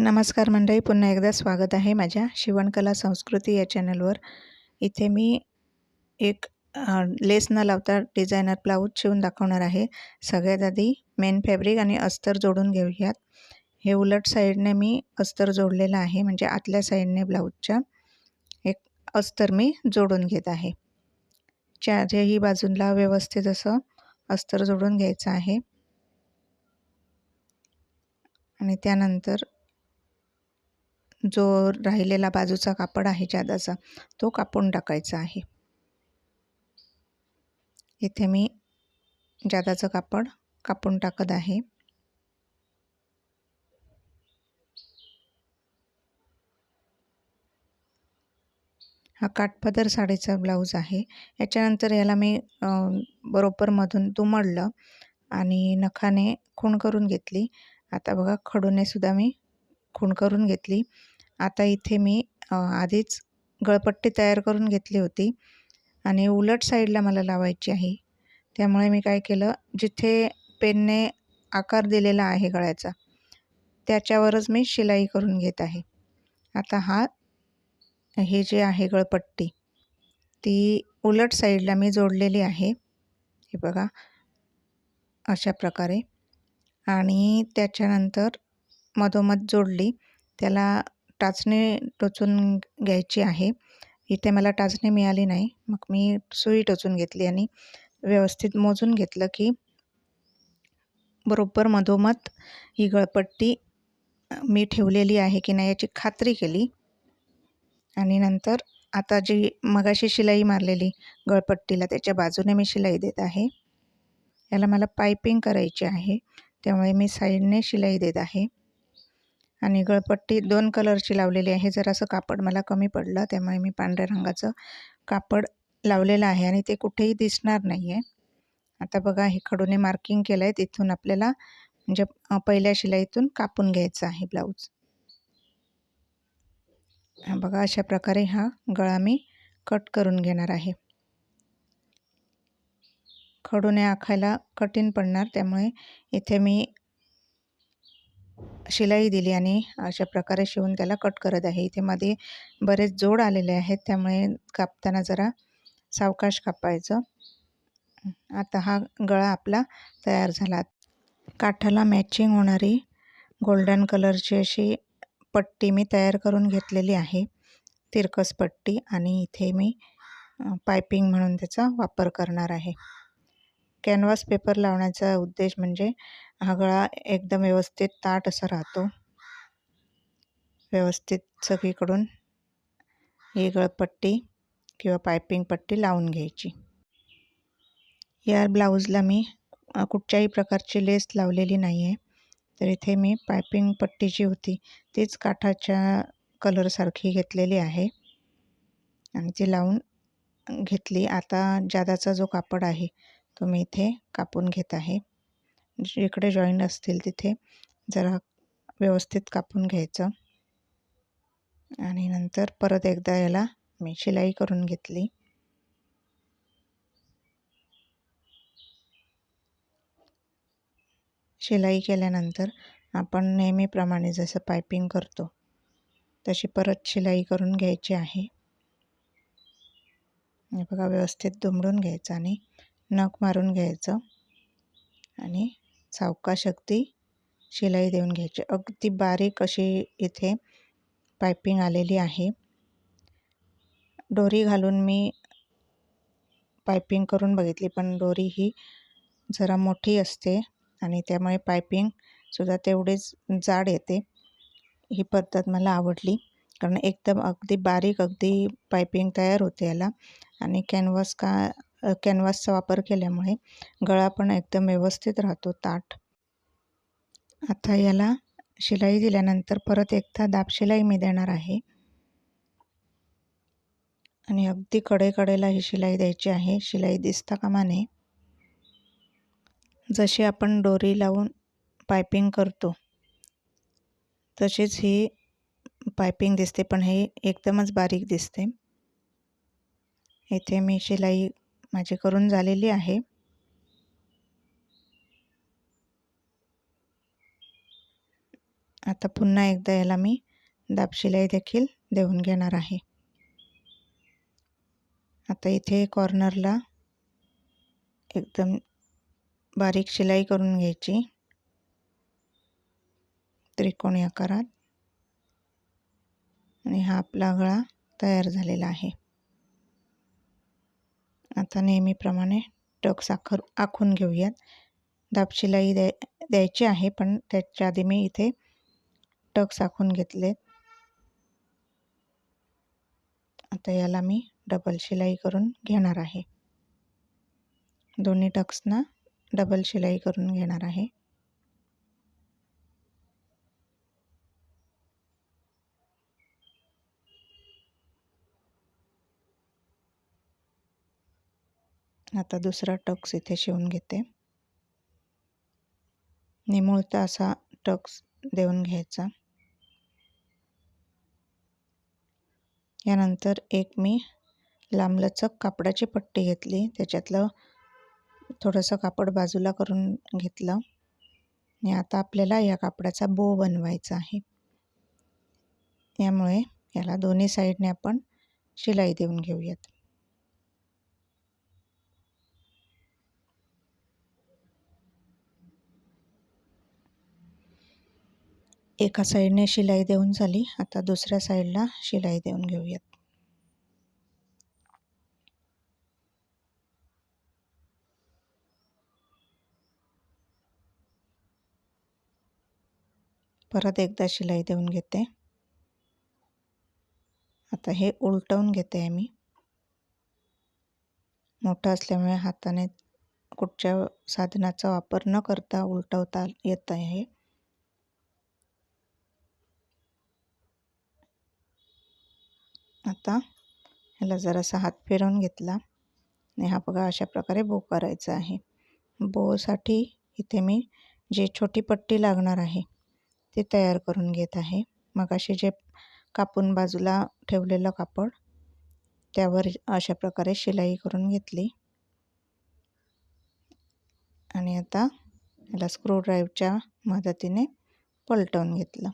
नमस्कार मंडळी पुन्हा एकदा स्वागत आहे माझ्या शिवणकला संस्कृती या चॅनलवर. इथे मी एक लेस न लावता डिझायनर ब्लाऊज शिवून दाखवणार आहे. सगळ्यात आधी मेन फॅब्रिक आणि अस्तर जोडून घेऊयात. हे उलट साईडने मी अस्तर जोडलेलं आहे म्हणजे आतल्या साईडने ब्लाऊजच्या एक अस्तर मी जोडून घेत आहे. चारही बाजूला व्यवस्थित असं अस्तर जोडून घ्यायचं आहे. आणि त्यानंतर जो राहिलेला बाजूचा कापड आहे जादाचा तो कापून टाकायचा आहे. इथे मी जादाचं कापड कापून टाकत आहे. हा काठपदर साडीचा ब्लाऊज आहे. याच्यानंतर याला मी बरोबर मधून दुमडलं आणि नखाने खूण करून घेतली. आता बघा खडूने सुद्धा मी खूण करून घेतली. आता इथे मी आधीच गळपट्टी तयार करून घेतली होती आणि उलट साईडला मला लावायची आहे. त्यामुळे मी काय केलं जिथे पेनने आकार दिलेला आहे गळ्याचा त्याच्यावरच मी शिलाई करून घेत आहे. आता हा हे जे आहे गळपट्टी ती उलट साईडला मी जोडलेली आहे. हे बघा अशा प्रकारे. आणि त्याच्यानंतर मधोमध जोडली. त्याला टाचणी टोचून घ्यायची आहे. इथे मला टाचणी मिळाली नाही. मग मी सुई टोचून घेतली आणि व्यवस्थित मोजून घेतलं की बरोबर मधोमध ही गळपट्टी मी ठेवलेली आहे की नाही याची खात्री केली. आणि नंतर आता जी मगाशी शिलाई मारलेली गळपट्टीला त्याच्या बाजूने मी शिलाई देत आहे. याला मला पायपिंग करायची आहे. त्यामुळे मी साईडने शिलाई देत आहे. आणि गळपट्टी दोन कलरची लावलेली आहे. जरासं कापड मला कमी पडलं त्यामुळे मी पांढऱ्या रंगाचं कापड लावलेलं आहे आणि ते कुठेही दिसणार नाही आहे आता बघा हे खडूने मार्किंग केलं आहे तिथून आपल्याला म्हणजे पहिल्या शिलाईतून कापून घ्यायचं आहे ब्लाऊज बघा अशा प्रकारे हा गळा मी कट करून घेणार आहे. खडूने आखायला कठीण पडणार त्यामुळे इथे मी शिलाई दिली आणि अशा प्रकारे शिवून त्याला कट करत आहे. इथे मध्ये बरेच जोड आलेले आहेत त्यामुळे कापताना जरा सावकाश कापायचं. आता हा गळा आपला तयार झाला. काठाला मॅचिंग होणारी गोल्डन कलरची अशी पट्टी मी तयार करून घेतलेली आहे. तिरकस पट्टी आणि इथे मी पायपिंग म्हणून त्याचा वापर करणार आहे. कॅनव्हास पेपर लावण्याचा उद्देश म्हणजे हा गळा एकदम व्यवस्थित ताट असा राहतो. व्यवस्थित सगळीकडून ही गळपट्टी किंवा पायपिंग पट्टी लावून घ्यायची. या ब्लाऊजला मी कुठच्याही प्रकारची लेस लावलेली नाही आहे तर इथे मी पायपिंग पट्टी जी होती तीच काठाच्या कलरसारखी घेतलेली आहे. आणि ती लावून घेतली. आता जादाचा जो कापड आहे तो मी इथे कापून घेत आहे. जिकडे जॉईंट असतील तिथे जरा व्यवस्थित कापून घ्यायचं. आणि नंतर परत एकदा याला मी शिलाई करून घेतली. शिलाई केल्यानंतर आपण नेहमीप्रमाणे जसं पायपिंग करतो तशी परत शिलाई करून घ्यायची आहे. बघा व्यवस्थित दुमडून घ्यायचं आणि नख मारून घ्यायचं आणि सावकाश अगदी शिलाई देऊन घ्यायची. अगदी बारीक अशी इथे पायपिंग आलेली आहे. दोरी घालून मी पायपिंग करून बघितली पण दोरी ही जरा मोठी असते आणि त्यामुळे पायपिंगसुद्धा तेवढीच जाड येते. ही पद्धत मला आवडली कारण एकदम अगदी बारीक अगदी पायपिंग तयार होते याला. आणि कॅनव्हास का कॅनव्हासचा वापर केल्यामुळे गळा पण एकदम व्यवस्थित राहतो ताठ आता याला शिलाई दिल्यानंतर परत एकदा दाब शिलाई मी देणार आहे. आणि अगदी कडेकडेला ही शिलाई द्यायची आहे. शिलाई दिसता कामा नये जशी आपण दोरी लावून पायपिंग करतो तशीच ही पायपिंग दिसते पण हे एकदमच बारीक दिसते. इथे मी शिलाई माझी करून झालेली आहे. आता पुन्हा एकदा याला मी दाबशिलाई देखील देऊन घेणार आहे. आता इथे कॉर्नरला एकदम बारीक शिलाई करून घ्यायची. त्रिकोणी आकारात. आणि हा आपला गळा तयार झालेला आहे. आता नेहमीप्रमाणे टक साखर आखून घेऊयात. दाबशिलाई द्याय द्यायची आहे पण त्याच्या आधी मी इथे टक साखून घेतले. आता याला मी डबल शिलाई करून घेणार आहे. दोन्ही टक्सना डबल शिलाई करून घेणार आहे. आता दुसरा टक्स इथे शिवून घेते. निमुळता असा टक्स देऊन घ्यायचा. यानंतर एक मी लांबलचक कापडाची पट्टी घेतली. त्याच्यातलं थोडंसं कापड बाजूला करून घेतलं. आणि आता आपल्याला या कापडाचा बो बनवायचा आहे. यामुळे याला दोन्ही साईडने आपण शिलाई देऊन घेऊयात. एका साईडने शिलाई देऊन झाली. आता दुसऱ्या साईडला शिलाई देऊन घेऊयात. परत एकदा शिलाई देऊन घेते. आता हे उलटवून घेते आहे मी मोठं असल्यामुळे हाताने कुठच्या साधनाचा वापर न करता उलटवता येत आहे. आता ह्याला जरासा हात फिरवून घेतला. आणि हा बघा अशा प्रकारे बो करायचा आहे. बोसाठी इथे मी जे छोटी पट्टी लागणार आहे ती तयार करून घेत आहे. मग असे जे कापून बाजूला ठेवलेलं कापड त्यावर अशा प्रकारे शिलाई करून घेतली. आणि आता याला स्क्रूड्राईव्हच्या मदतीने पलटवून घेतलं.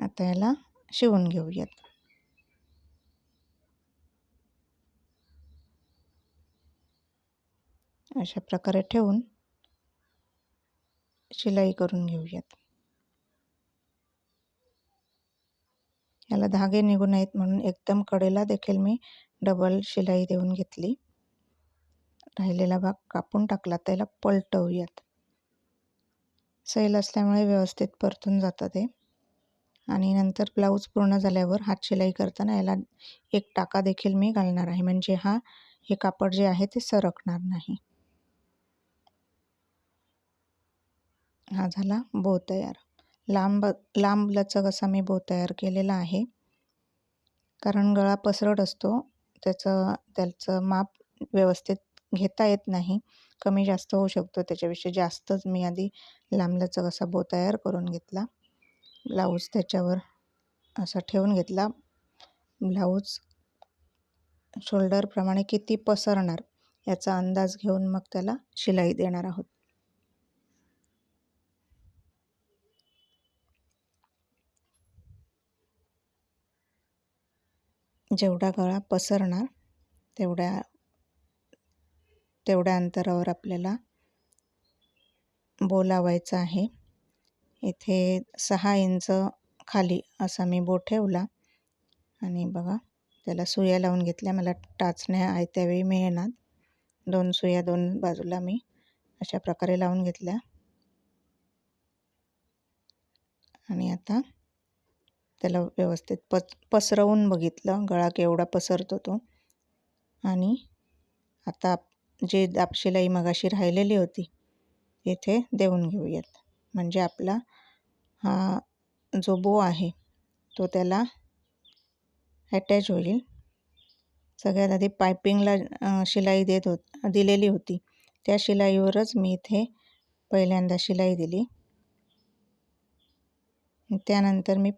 आता याला शिवून घेऊयात. अशा प्रकारे ठेवून शिलाई करून घेऊयात. याला धागे निघू नयेत म्हणून एकदम कडेला देखील मी डबल शिलाई देऊन घेतली. राहिलेला भाग कापून टाकला त्याला पलटवूयात. सैल असल्यामुळे व्यवस्थित परतून जातं ते. आणि नंतर ब्लाऊज पूर्ण झाल्यावर हात शिलाई करताना याला एक टाका देखील मी घालणार आहे. म्हणजे हा हे कापड जे आहे ते सरकणार नाही. हा झाला बो तयार. लांब लांब लचक असा मी बो तयार केलेला आहे. कारण गळा पसरट असतो त्याचं त्याचं माप व्यवस्थित घेता येत नाही. कमी जास्त होऊ शकतो. त्याच्यापेक्षा जास्तच मी आधी लांब लचक असा बो तयार करून घेतला. ब्लाऊज त्याच्यावर असा ठेवून घेतला. ब्लाऊज शोल्डरप्रमाणे किती पसरणार याचा अंदाज घेऊन मग त्याला शिलाई देणार आहोत. जेवढा गळा पसरणार तेवढ्या तेवढ्या अंतरावर आपल्याला बोलावायचं आहे. इथे सहा इंच खाली असा मी बोट ठेवला. आणि बघा त्याला सुया लावून घेतल्या. मला टाचण्या आयत्यावेळी मिळणार. दोन सुया दोन बाजूला मी अशा प्रकारे लावून घेतल्या. आणि आता त्याला व्यवस्थित पच पसरवून बघितलं. गळा केवढा पसरतो तो. आणि आता जे दापशिलाई मगाशी राहिलेली होती इथे देऊन घेऊयात. म्हणजे आपला हा जो बो आहे तो त्याला अटॅच होईल. सगळ्यात आधी पायपिंगला शिलाई देत होत दिलेली होती. त्या शिलाईवरच मी इथे पहिल्यांदा शिलाई दिली. त्यानंतर मी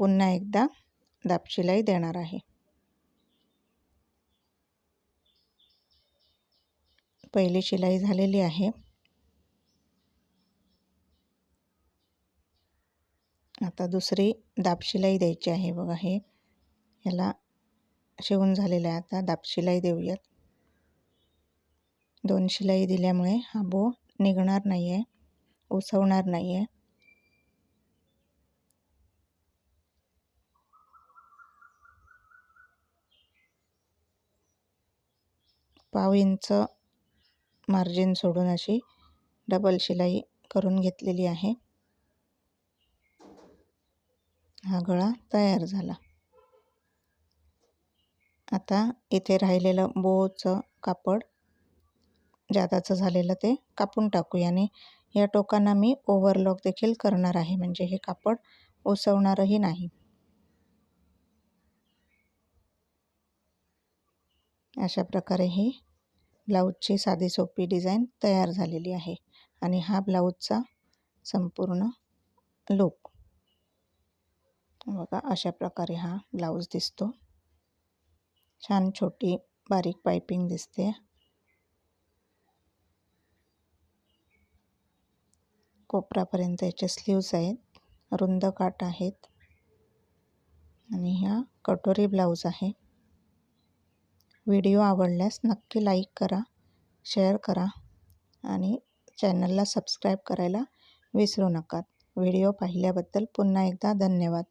पुन्हा एकदा दाबशिलाई देणार आहे. पहिली शिलाई झालेली आहे. आता दुसरी दापशिलाई द्यायची आहे बघा हे. ह्याला शिवून झालेलं आहे आता. दाबशिलाई देऊयात. दोन शिलाई दिल्यामुळे हा बो निघणार नाही आहे उसवणार नाही आहे पाव इंच मार्जिन सोडून अशी डबल शिलाई करून घेतलेली आहे. हा गळा तयार झाला. आता इथे राहिलेलं बोचं कापड जादाचं झालेलं ते कापून टाकूया आणि या टोकांना मी ओव्हरलॉक देखील करणार आहे. म्हणजे हे कापड ओसवणारही नाही. अशा प्रकारे ही ब्लाऊजची साधी सोपी डिझाईन तयार झालेली आहे आणि हा ब्लाऊजचा संपूर्ण लूक बघा अशा प्रकारे हा ब्लाऊज दिसतो. छान छोटी बारीक पायपिंग दिसते. कोपरापर्यंत याचे स्लीव्ज आहेत रुंद काठ आहेत आणि ह्या कटोरी ब्लाऊज आहे. व्हिडिओ आवडल्यास नक्की लाईक करा शेअर करा आणि चॅनलला सबस्क्राईब करायला विसरू नका. व्हिडिओ पाहिल्याबद्दल पुन्हा एकदा धन्यवाद.